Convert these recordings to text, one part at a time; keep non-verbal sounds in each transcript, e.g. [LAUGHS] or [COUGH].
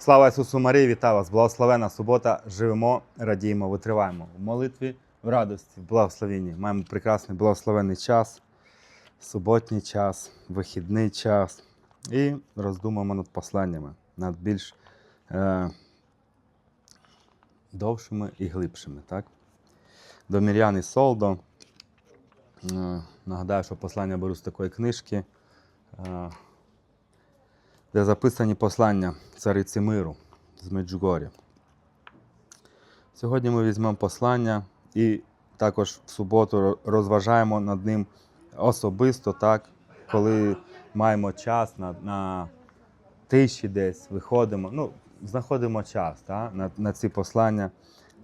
Слава Ісусу Марії, вітаю вас! Благословена субота! Живемо, радіємо, витриваємо в молитві, в радості, в благословенні. Маємо прекрасний благословенний час, суботній час, вихідний час. І роздумуємо над посланнями, над більш е, довшими і глибшими. Так? До Мір'яни Солдо. Е, нагадаю, що послання беру з такої книжки. Е, де записані послання цариці миру з Меджугорі. Сьогодні ми візьмемо послання і також в суботу розважаємо над ним особисто, так, коли маємо час на, на тиші десь, виходимо, ну, знаходимо час так, на, на ці послання,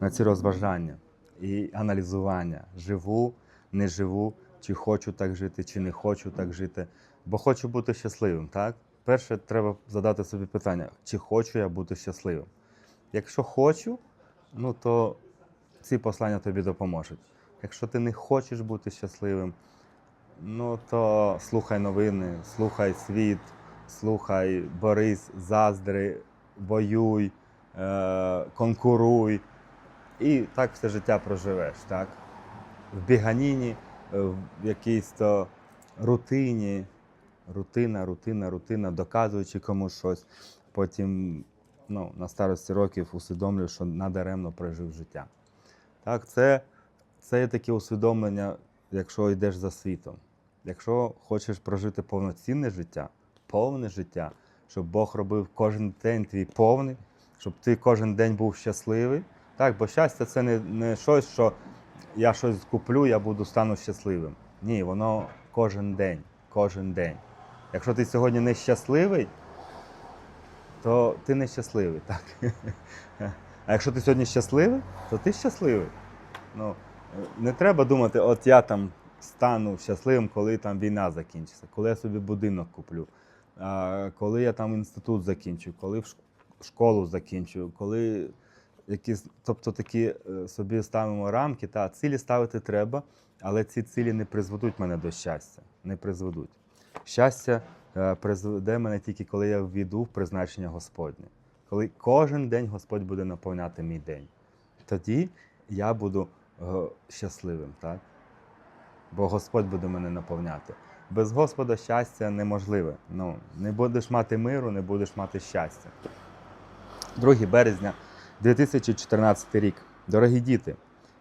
на ці розважання і аналізування. Живу, не живу, чи хочу так жити, чи не хочу так жити, бо хочу бути щасливим, так? Перше треба задати собі питання, чи хочу я бути щасливим. Якщо хочу, ну то ці послання тобі допоможуть. Якщо ти не хочеш бути щасливим, ну то слухай новини, слухай світ, слухай, борись, заздри, воюй, е- конкуруй. І так все життя проживеш, так? В біганіні, е, в якійсь то рутині, рутина, рутина, рутина, доказуючи комусь щось. Потім ну, на старості років усвідомлюю, що надаремно прожив життя. Так, це, це є таке усвідомлення, якщо йдеш за світом. Якщо хочеш прожити повноцінне життя, повне життя, щоб Бог робив кожен день твій повний, щоб ти кожен день був щасливий. Так, бо щастя це не, не щось, що я щось куплю, я буду стану щасливим. Ні, воно кожен день, кожен день. Якщо ти сьогодні не щасливий, то ти не щасливий, так? А якщо ти сьогодні щасливий, то ти щасливий. Ну, не треба думати, от я там стану щасливим, коли там війна закінчиться, коли я собі будинок куплю, коли я там інститут закінчу, коли школу закінчу, коли якісь, тобто такі е, собі ставимо рамки, та цілі ставити треба, але ці цілі не призведуть мене до щастя. Не призведуть. Щастя е, призведе мене тільки коли я ввійду в призначення Господнє. Коли кожен день Господь буде наповняти мій день. Тоді я буду е, щасливим, так? Бо Господь буде мене наповняти. Без Господа щастя неможливе. Ну, не будеш мати миру, не будеш мати щастя. 2 березня 2014 рік. Дорогі діти,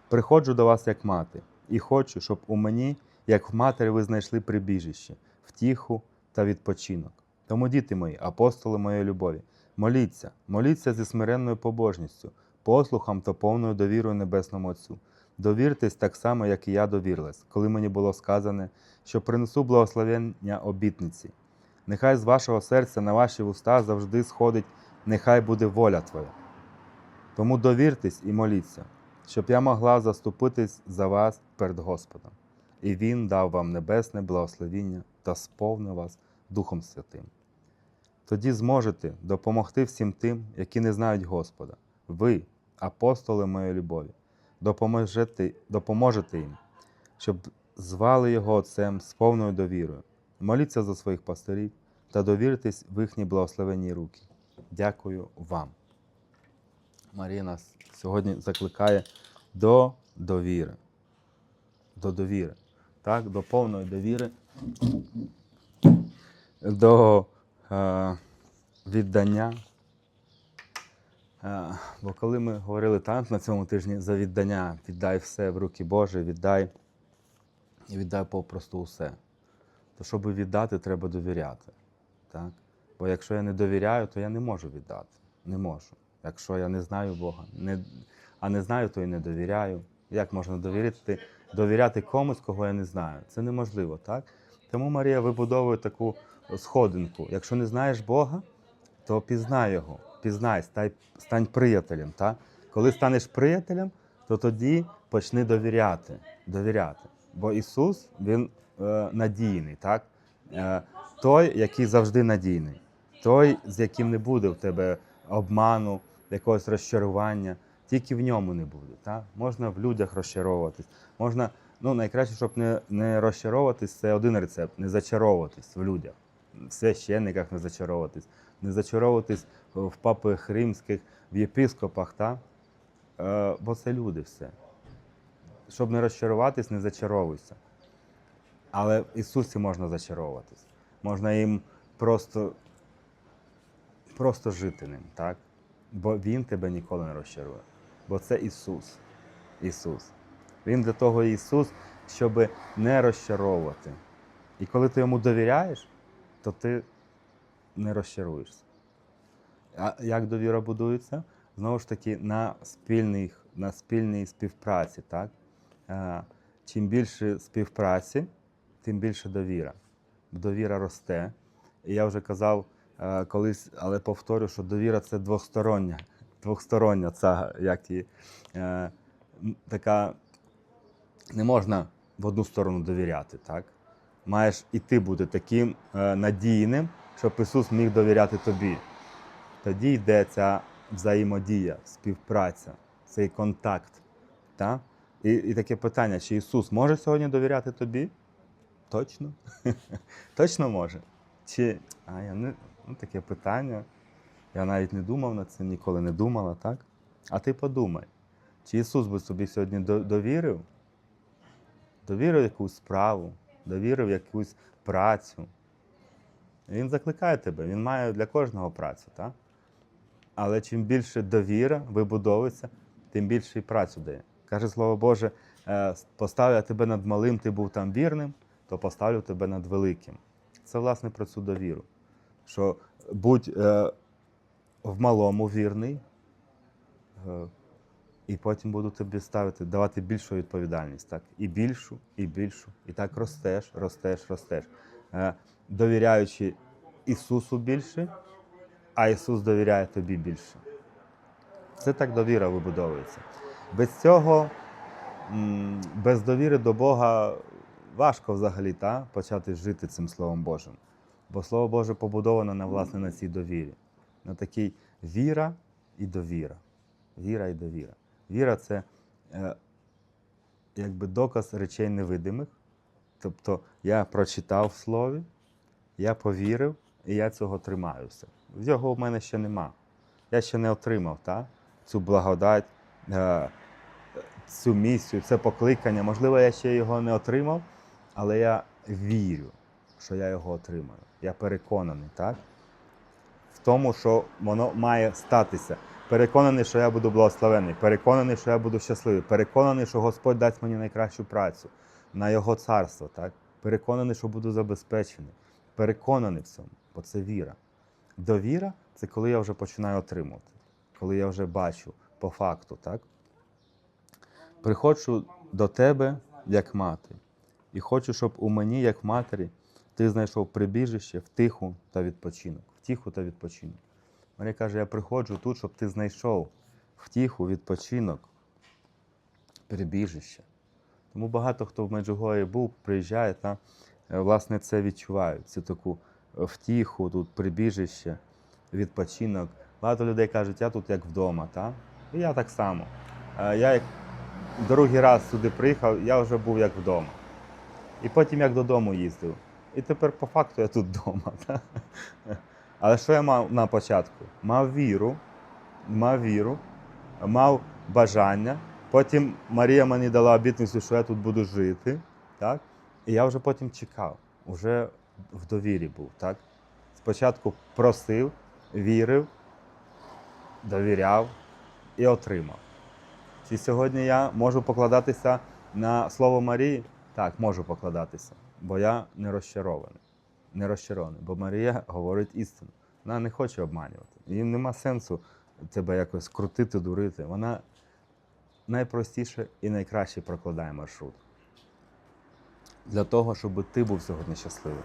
приходжу до вас як мати, і хочу, щоб у мені, як в матері, ви знайшли прибіжище, втіху та відпочинок. Тому, діти мої, апостоли моєї любові, моліться, моліться зі смиренною побожністю, послухом та повною довірою Небесному Отцю. Довіртесь так само, як і я довірилась, коли мені було сказане, що принесу благословення обітниці. Нехай з вашого серця на ваші вуста завжди сходить, нехай буде воля Твоя. Тому довіртесь і моліться, щоб я могла заступитись за вас перед Господом, і Він дав вам небесне благословіння та сповнив вас Духом Святим. Тоді зможете допомогти всім тим, які не знають Господа. Ви, апостоли моєї любові, допоможете, допоможете їм, щоб звали Його Отцем з повною довірою. Моліться за своїх пасторів та довіртесь в їхні благословенні руки. Дякую вам. Марія нас сьогодні закликає до довіри. До довіри. Так, до повної довіри, до е, віддання. Е, бо коли ми говорили так на цьому тижні за віддання, віддай все в руки Божі, віддай і віддай попросту усе. То щоб віддати, треба довіряти. Так? Бо якщо я не довіряю, то я не можу віддати. Не можу. Якщо я не знаю Бога, не, а не знаю, то і не довіряю. Як можна довіряти, довіряти комусь, кого я не знаю? Це неможливо, так? Тому Марія вибудовує таку сходинку. Якщо не знаєш Бога, то пізнай його, пізнай, стань, приятелем. Так? Коли станеш приятелем, то тоді почни довіряти. довіряти. Бо Ісус Він е, надійний, так? Е, той, який завжди надійний, той, з яким не буде в тебе обману, якогось розчарування, тільки в ньому не буде. Так? Можна в людях розчаровуватись. Можна, ну найкраще, щоб не, не розчаровуватись, це один рецепт не зачаровуватись в людях. В священниках не зачаровуватись. не зачаровуватись в папах римських, в єпископах, та? Е, бо це люди все. Щоб не розчаруватись, не зачаровуйся. Але в Ісусі можна зачаровуватись. Можна їм просто, просто жити ним, так? Бо Він тебе ніколи не розчарує. Бо це Ісус. Ісус. Він для того Ісус, щоб не розчаровувати. І коли ти йому довіряєш, то ти не розчаруєшся. А як довіра будується? Знову ж таки, на спільній, на спільній співпраці. Так? Чим більше співпраці, тим більше довіра. Довіра росте. І я вже казав е, колись, але повторю, що довіра це двостороння, двостороння ця, як і, е, така не можна в одну сторону довіряти. Так? Маєш і ти бути таким е, надійним, щоб Ісус міг довіряти тобі. Тоді йде ця взаємодія, співпраця, цей контакт. Так? І, і таке питання: чи Ісус може сьогодні довіряти тобі? Точно? [LAUGHS] Точно може. Чи. А я не. Ну, таке питання. Я навіть не думав над цим, ніколи не думала, так? А ти подумай, чи Ісус би собі сьогодні до- довірив? Довірив якусь справу, довірив якусь працю. Він закликає тебе, він має для кожного працю, так? Але чим більше довіра вибудовується, тим більше і працю дає. Каже Слово Боже, е, поставлю тебе над малим, ти був там вірним, то поставлю тебе над великим. Це власне про цю довіру. Що будь е, в малому вірний, е, і потім буду тобі ставити, давати більшу відповідальність. Так? І більшу, і більшу. І так ростеш, ростеш, ростеш. Е, довіряючи Ісусу більше, а Ісус довіряє тобі більше. Це так довіра вибудовується. Без цього, без довіри до Бога, важко взагалі та, почати жити цим Словом Божим. Бо Слово Боже побудовано на, власне, на цій довірі. На такій віра і довіра. Віра і довіра. Віра це е, якби доказ речей невидимих. Тобто я прочитав в слові, я повірив, і я цього тримаюся. Його в мене ще нема. Я ще не отримав та? цю благодать, е, цю місію, це покликання. Можливо, я ще його не отримав, але я вірю, що я його отримаю. Я переконаний, так? В тому, що воно має статися. Переконаний, що я буду благословений, переконаний, що я буду щасливий, переконаний, що Господь дасть мені найкращу працю на Його царство, так? переконаний, що буду забезпечений, переконаний в цьому, бо це віра. Довіра це коли я вже починаю отримувати, коли я вже бачу по факту, так? Приходжу до тебе як мати, і хочу, щоб у мені, як матері, ти знайшов прибіжище, втиху та відпочинок. Втіху та відпочинок. Марія каже, я приходжу тут, щоб ти знайшов втіху, відпочинок, прибіжище. Тому багато хто в Меджугорі був, приїжджає та е, власне це відчувають. Цю таку е, втіху, тут прибіжище, відпочинок. Багато людей кажуть, я тут як вдома, та? і я так само. Е, Я як другий раз сюди приїхав, я вже був як вдома. І потім як додому їздив. І тепер по факту я тут вдома. Та? Але що я мав на початку? Мав віру, мав віру, мав бажання. Потім Марія мені дала обітницю, що я тут буду жити. Так? І я вже потім чекав, вже в довірі був. Так? Спочатку просив, вірив, довіряв і отримав. Чи сьогодні я можу покладатися на слово Марії? Так, можу покладатися, бо я не розчарований. Не розчарований, бо Марія говорить істину. Вона не хоче обманювати. Їй нема сенсу тебе якось крутити, дурити. Вона найпростіше і найкраще прокладає маршрут. Для того, щоб ти був сьогодні щасливий.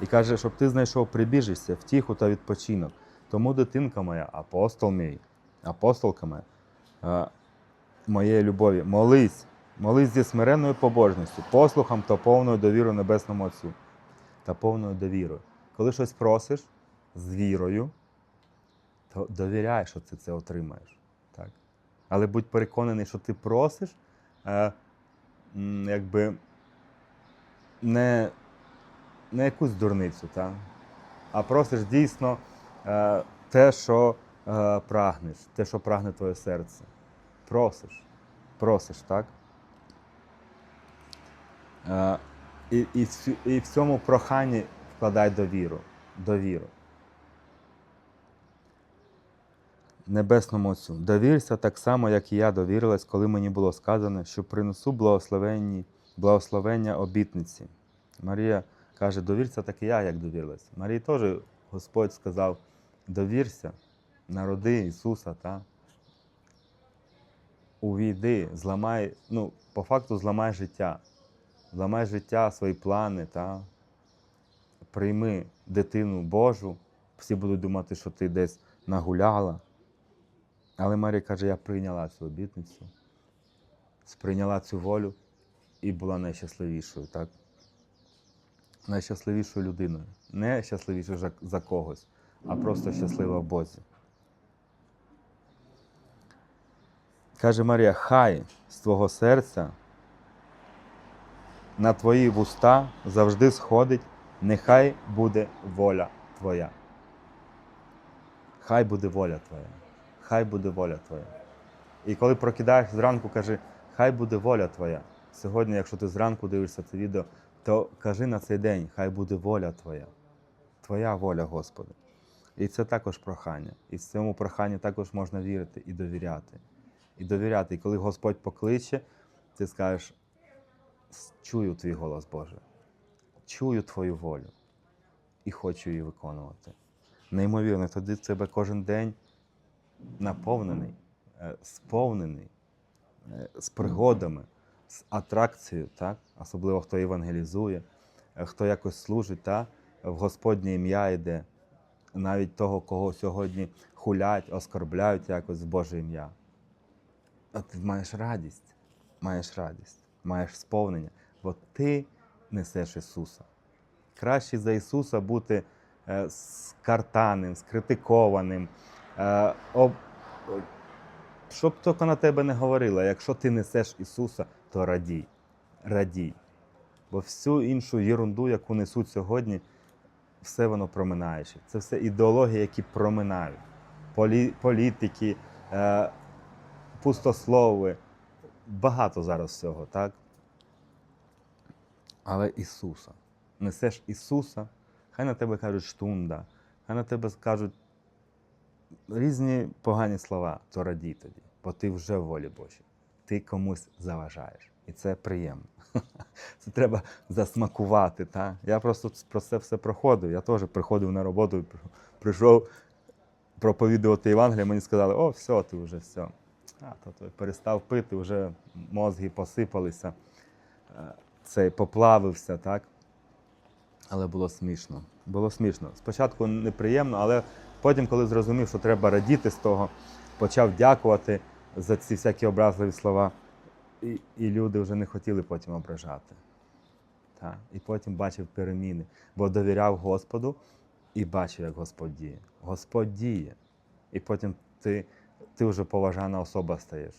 І каже, щоб ти знайшов прибіжище, втіху та відпочинок. Тому дитинка моя, апостол мій, апостолка е, моєї любові, молись, молись зі смиренною побожністю, послухом та повною довірою Небесному Отцю та повною довірою. Коли щось просиш з вірою, то довіряй, що ти це отримаєш. Так? Але будь переконаний, що ти просиш, е, якби не, не якусь дурницю, так? а просиш дійсно е, те, що е, прагнеш, те, що прагне твоє серце. Просиш, просиш, так? Е, і, і, і в цьому проханні вкладай довіру. довіру. Небесному Отцю, довірся так само, як і я довірилась, коли мені було сказано, що принесу благословення обітниці. Марія каже, довірся так і я, як довірилась. Марії теж Господь сказав: довірся, народи Ісуса, та? увійди, зламай, ну, по факту зламай життя. Зламай життя, свої плани, та? прийми дитину Божу. Всі будуть думати, що ти десь нагуляла. Але Марія каже, я прийняла цю обітницю, сприйняла цю волю і була найщасливішою, так? Найщасливішою людиною. Не щасливішою за когось, а просто щаслива в Бозі. Каже Марія, хай з твого серця на твої вуста завжди сходить, нехай буде воля твоя. Хай буде воля твоя. Хай буде воля твоя. І коли прокидаєш зранку, кажи, хай буде воля твоя. Сьогодні, якщо ти зранку дивишся це відео, то кажи на цей день, хай буде воля твоя. Твоя воля, Господи. І це також прохання. І в цьому проханні також можна вірити і довіряти. І довіряти. І коли Господь покличе, ти скажеш, чую твій голос, Боже, чую твою волю і хочу її виконувати. Неймовірно, тоді тебе кожен день наповнений, е, сповнений е, з пригодами, з атракцією, так? особливо хто евангелізує, е, хто якось служить, та? в Господнє ім'я йде, навіть того, кого сьогодні хулять, оскорбляють якось в Боже ім'я. А ти маєш радість, маєш радість, маєш сповнення, бо ти несеш Ісуса. Краще за Ісуса бути е, скартаним, скритикованим. Е, Щоб тільки на тебе не говорило, якщо ти несеш Ісуса, то радій. Радій. Бо всю іншу єрунду, яку несуть сьогодні, все воно проминаюче. Це все ідеології, які проминають. Полі... Політики, е... пустослови. Багато зараз всього, так? Але Ісуса. Несеш Ісуса, хай на тебе кажуть штунда, хай на тебе скажуть різні погані слова, то радій тоді, бо ти вже в волі Божій. Ти комусь заважаєш. І це приємно. [LAUGHS] Це треба засмакувати. Та? Я просто про це все проходив. Я теж приходив на роботу, прийшов проповідувати Євангелія, мені сказали, о, все, ти вже все. А, то перестав пити, вже мозги посипалися, е, цей поплавився, так? Але було смішно. Було смішно. Спочатку неприємно, але потім, коли зрозумів, що треба радіти з того, почав дякувати за ці всякі образливі слова. І, і люди вже не хотіли потім ображати. Так. І потім бачив переміни, бо довіряв Господу і бачив, як Господь діє. Господь діє. І потім ти, ти вже поважана особа стаєш.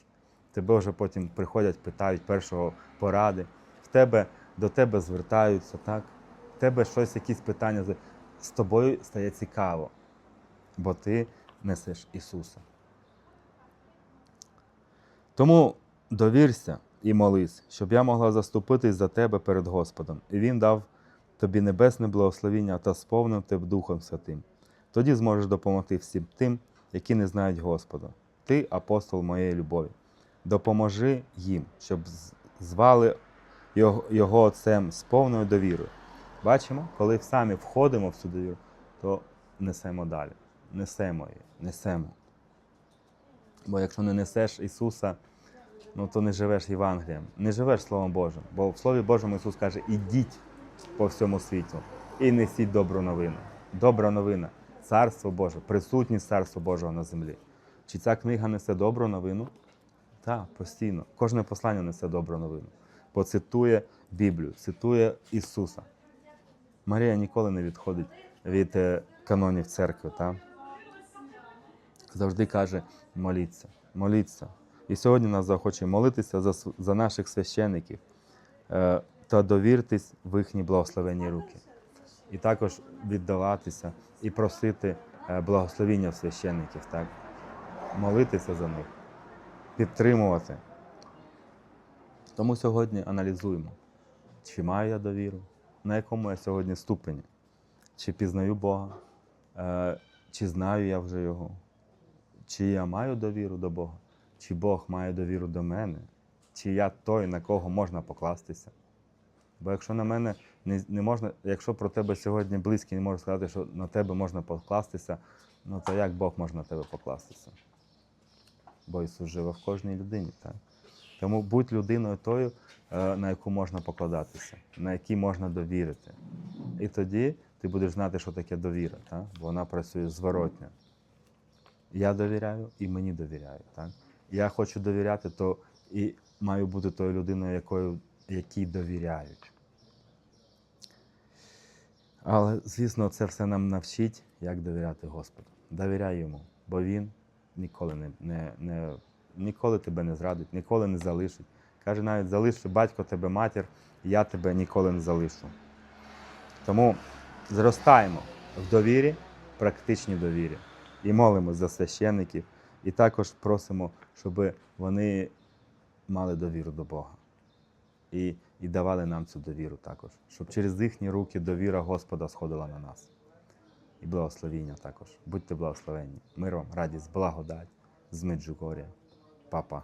Тебе вже потім приходять, питають першого поради. В тебе, до тебе звертаються, так? В тебе щось, якісь питання з- тобою стає цікаво, бо ти несеш Ісуса. Тому довірся і молись, щоб я могла заступитись за тебе перед Господом, і Він дав тобі небесне благословіння та сповнив тебе Духом Святим. Тоді зможеш допомогти всім тим, які не знають Господа. Ти апостол моєї любові. Допоможи їм, щоб звали його, отцем з повною довірою. Бачимо, коли самі входимо в цю довіру, то несемо далі. Несемо її, несемо. Бо якщо не несеш Ісуса, ну то не живеш Євангелієм, не живеш Словом Божим. Бо в Слові Божому Ісус каже: ідіть по всьому світу і несіть добру новину. Добра новина, Царство Боже, присутність Царства Божого на землі. Чи ця книга несе добру новину? Так, постійно. Кожне послання несе добру новину. Бо цитує Біблію, цитує Ісуса. Марія ніколи не відходить від е, канонів церкви. Та? Завжди каже: моліться, моліться. І сьогодні нас захоче молитися за, за наших священиків е, та довіртесь в їхні благословенні руки. І також віддаватися і просити е, благословіння священників, так? молитися за них, підтримувати. Тому сьогодні аналізуємо, чи маю я довіру, на якому я сьогодні ступені, чи пізнаю Бога, е, чи знаю я вже Його, чи я маю довіру до Бога, чи Бог має довіру до мене, чи я той, на кого можна покластися. Бо якщо на мене не, не можна, якщо про тебе сьогодні близький не може сказати, що на тебе можна покластися, ну то як Бог може на тебе покластися? Бо Ісус живе в кожній людині. Так? Тому будь людиною тою, е, на яку можна покладатися, на якій можна довірити. І тоді ти будеш знати, що таке довіра, так? бо вона працює зворотня. Я довіряю і мені довіряють. Так? Я хочу довіряти, то і маю бути тою людиною, якою, якій довіряють. Але, звісно, це все нам навчить, як довіряти Господу. Довіряй йому, бо Він ніколи не, не, не, ніколи тебе не зрадить, ніколи не залишить. Каже, навіть залишу батько тебе, матір, я тебе ніколи не залишу. Тому зростаємо в довірі, практичній довірі. І молимось за священників, і також просимо, щоб вони мали довіру до Бога. І, і давали нам цю довіру також, щоб через їхні руки довіра Господа сходила на нас. І благословіння також. Будьте благословенні. Мир вам, радість, благодать з Меджугоря. Папа.